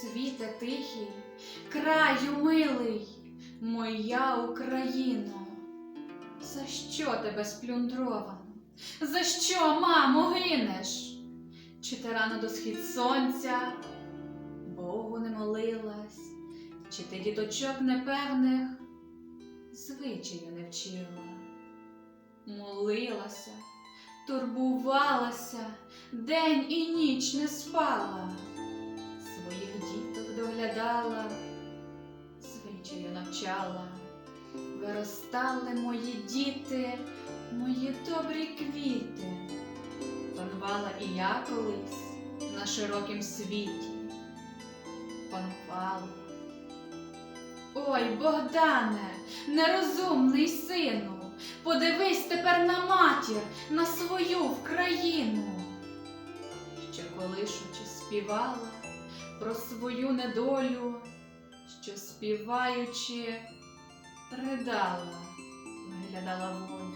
світе тихий, краю милий, моя Україно, за що тебе сплюндровано? За що, мамо, гинеш? Чи ти рано до схід сонця Богу не молилась, чи ти діточок непевних звичаю не вчила? Молилася, турбувалася, день і ніч не спала, звичаю. Виростали мої діти, мої добрі квіти. Панувала і я колись на широкім світі. Панувала. Ой, Богдане, нерозумний сину, подивись тепер на матір, на свою Вкраїну. Ще колишучи співала про свою недолю, що співаючи, ридала, виглядала волю.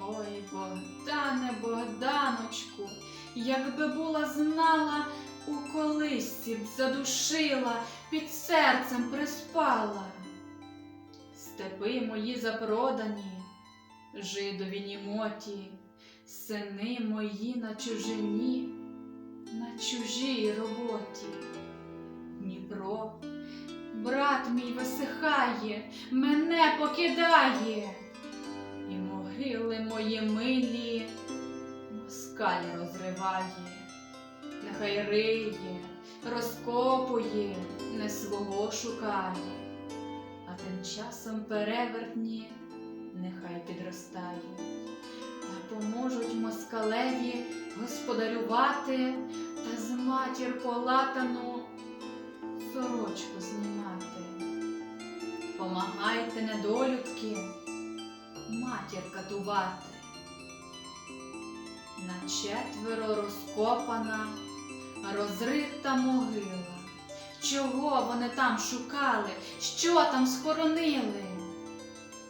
Ой, Богдане, Богданочку, якби була знала, у колисці б задушила, під серцем приспала. Степи мої запродані, жидові німоті, сини мої на чужині, на чужій роботі. Мій висихає, мене покидає, і могили мої милі москаль розриває, нехай риє, розкопує, не свого шукає, а тим часом перевертні нехай підростає, а поможуть москалеві господарювати та з матір полатану сорочку знімати. Помагайте, недолюдки, матір катувати. На четверо розкопана, розрита могила. Чого вони там шукали? Що там схоронили?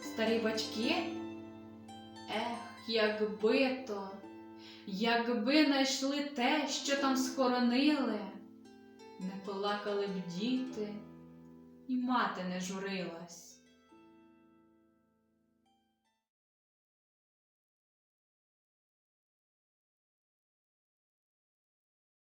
Старі батьки? Ех, якби то, якби знайшли те, що там схоронили, не плакали б діти, і мати не журилась.